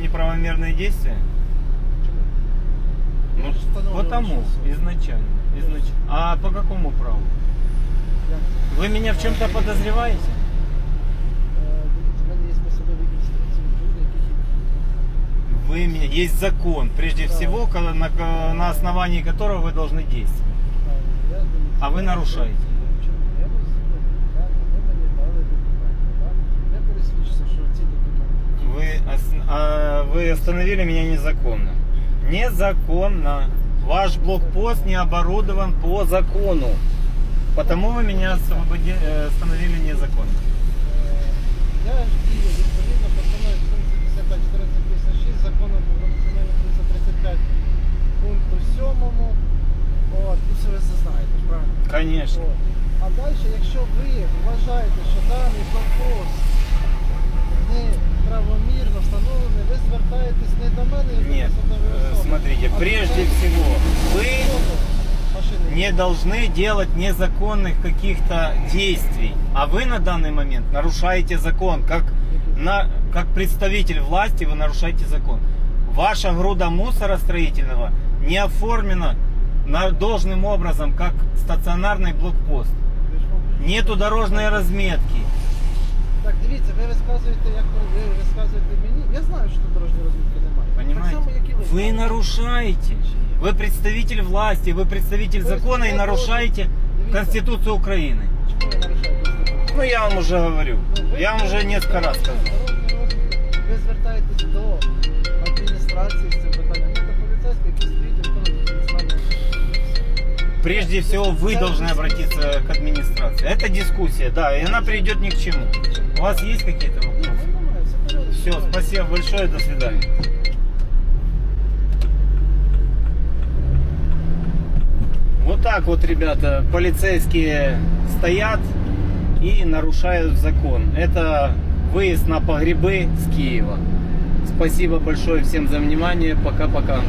неправомерные действия? Я Ну, ж встановлював, потому, що все. изначально, изначально. А по какому праву? Як? Вы меня в чем-то подозреваете? Е, дивіться, в мене є посадові інструкції, відповідно, яких Вы меня... Есть закон, прежде Да. всего, когда- на, на основании которого вы должны действовать. я дивіться. А ви нарушаєте. Чому? Я вас я ви мені дали документи, так? Я пересвідчився, що ці документи. Вы, ос- а, вы остановили меня незаконно. Незаконно. Ваш блокпост не оборудован по закону. Потому вы меня освободи- э, остановили незаконно. Е, Я ж дію відповідно постанови 75 1456 закону про національну 335 пункту 7. От, і все ви це знаєте, ж, правильно? Конечно. От. А далі, якщо ви вважаєте, що даний блокпост Нет, э, смотрите, а прежде всего, вы не должны делать незаконных каких-то действий. А вы на данный момент нарушаете закон. Как, на, как представитель власти вы нарушаете закон. Ваша груда мусора строительного не оформлена на- должным образом, как стационарный блокпост. Нету дорожной разметки. Так, дивіться, ви розказуєте, як ви розказуєте мені. Я знаю, що тут дорожньої розмітки немає. Понимаете? Так само, як і ви. Вы знаєте. нарушаете. Вы представитель власти, вы представитель То есть закона и я нарушаете должен- Конституцию Украины. Чому ви нарушаєте Конституцію? Ну, я вам уже говорю. Ну, ви- Я вам уже несколько раз сказал. Дорожній розвиток. Ви звертаєтесь до Прежде всего, вы должны обратиться к администрации. Это дискуссия, да, и она приведет ни к чему. У вас есть какие-то вопросы? Все, спасибо большое, до свидания. Вот так вот, ребята, полицейские стоят и нарушают закон. Это выезд на погребы с Киева. Спасибо большое всем за внимание. Пока-пока.